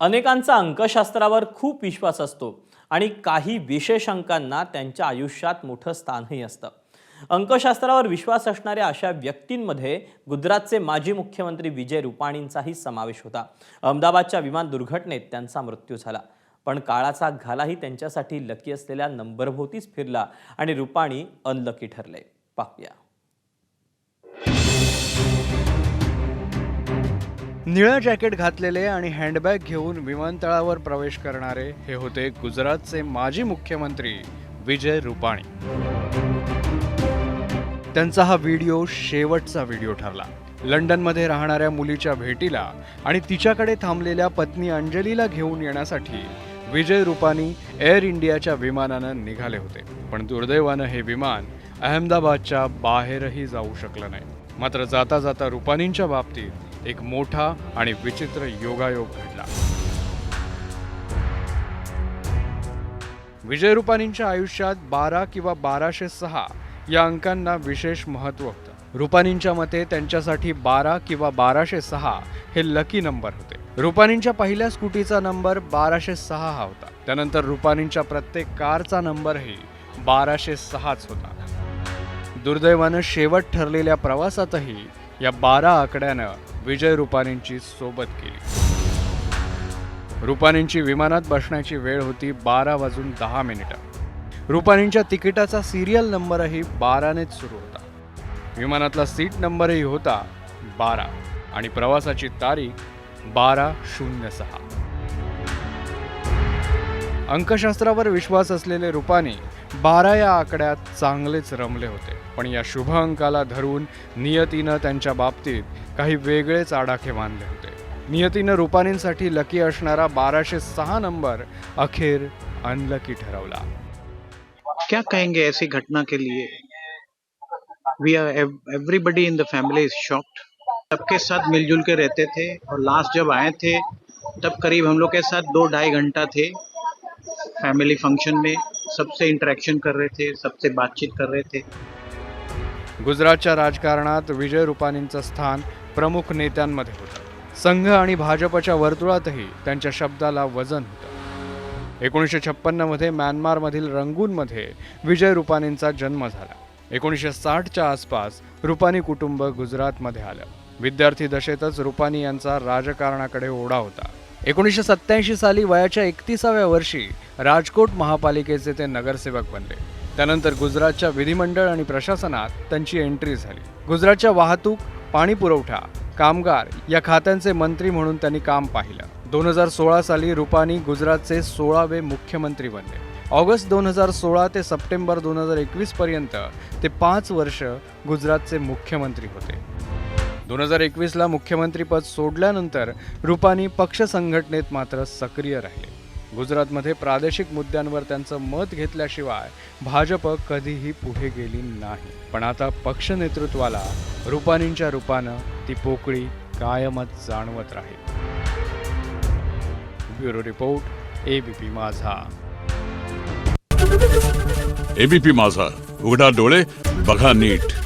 अनेकांचा अंकशास्त्रावर खूप विश्वास असतो आणि काही विशेष अंकांना त्यांच्या आयुष्यात मोठं स्थानही असतं. अंकशास्त्रावर विश्वास असणाऱ्या अशा व्यक्तींमध्ये गुजरातचे माजी मुख्यमंत्री विजय रुपाणींचाही समावेश होता. अहमदाबादच्या विमान दुर्घटनेत त्यांचा मृत्यू झाला. पण काळाचा घालाही त्यांच्यासाठी लकी असलेल्या नंबरभोवतीच फिरला आणि रुपाणी अनलकी ठरले. पाहूया. निळं जॅकेट घातलेले आणि हँडबॅग घेऊन विमानतळावर प्रवेश करणारे हे होते गुजरातचे माजी मुख्यमंत्री विजय रुपाणी. त्यांचा हा व्हिडिओ शेवटचा व्हिडिओ ठरला. लंडनमध्ये राहणाऱ्या मुलीच्या भेटीला आणि तिच्याकडे थांबलेल्या पत्नी अंजलीला घेऊन येण्यासाठी विजय रुपानी एअर इंडियाच्या विमानानं निघाले होते. पण दुर्दैवानं हे विमान अहमदाबादच्या बाहेरही जाऊ शकलं नाही. मात्र जाता जाता रुपानींच्या बाबतीत एक मोठा आणि विचित्र योगायोग घडला. विजय रुपानींच्या आयुष्यात बारा किंवा बाराशे सहा या अंकांना विशेष महत्त्व होतं. रुपानींच्या मते त्यांच्यासाठी बारा किंवा बाराशे सहा हे लकी नंबर होते. रुपानींच्या पहिल्या स्कूटीचा नंबर बाराशे सहा हा होता. त्यानंतर रुपानींच्या प्रत्येक कारचा नंबरही बाराशे सहाच होता. दुर्दैवानं शेवट ठरलेल्या प्रवासातही या बारा आकड्यानं विजय रुपानींची सोबत केली. रुपानींची विमानात बसण्याची वेळ होती बारा वाजून दहा मिनिटं. रुपानींच्या तिकिटाचा सिरियल नंबरही बारानेच सुरू होता. विमानातला सीट नंबरही होता बारा आणि प्रवासाची तारीख बारा शून्य सहा. अंकशास्त्रावर विश्वास असलेले रुपानी बारा या आकड्यात चांगलेच रमले होते. पण या शुभ अंकाला धरून नियतीनं त्यांच्या बाबतीत काही वेगळेच आडाखे बांधले होते. नियतीनं रुपानींसाठी लकी असणारा बाराशे सहा नंबर अखेर अनलकी ठरवला. क्या कहेंगे ऐसी घटना के लिए? We are everybody in the family is shocked सबके साथ मिलजुल के रहते थे और लास्ट जब आए थे तब करीब हम लोग के साथ दो ढाई घंटा थे फैमिली फंक्शन में। सबसे इंटरेक्शन कर रहे थे सबसे बातचीत कर रहे थे। गुजरातच्या राजकारणात विजय रुपानींचं स्थान प्रमुख नेत्यांमध्ये होतं. संघ आणि भाजपच्या वर्तुळातही त्यांच्या शब्दाला वजन होतं. एकोणीसशे छप्पन्नमध्ये म्यानमारमधील रंगूनमध्ये विजय रुपानींचा जन्म झाला. एकोणीसशे साठच्या आसपास रुपानी कुटुंब गुजरातमध्ये आलं. विद्यार्थी दशेतच रुपानी यांचा राजकारणाकडे ओढा होता. एकोणीसशे सत्याऐंशी साली वयाच्या एकतीसाव्या वर्षी राजकोट महापालिकेचे ते नगरसेवक बनले. त्यानंतर गुजरातच्या विधिमंडळ आणि प्रशासनात त्यांची एंट्री झाली. गुजरातच्या वाहतूक पाणी पुरवठा कामगार या खात्यांचे मंत्री म्हणून त्यांनी काम पाहिलं. दोन हजार सोळा साली रुपानी गुजरातचे सोळावे मुख्यमंत्री बनले. ऑगस्ट दोन हजार सोळा ते सप्टेंबर दोन हजार एकवीस पर्यंत ते पाच वर्ष गुजरातचे मुख्यमंत्री होते. दोन हजार एकवीसला मुख्यमंत्रीपद सोडल्यानंतर रुपानी पक्ष संघटनेत मात्र सक्रिय राहिले. गुजरातमध्ये प्रादेशिक मुद्द्यांवर त्यांचं मत घेतल्याशिवाय भाजप कधीही पुढे गेली नाही. पण आता पक्ष नेतृत्वाला रुपानींच्या रूपानं ती पोकळी कायमच जाणवत राहील. Bureau report ABP Majha. ABP Majha. उघडा डोळे बघा नीट.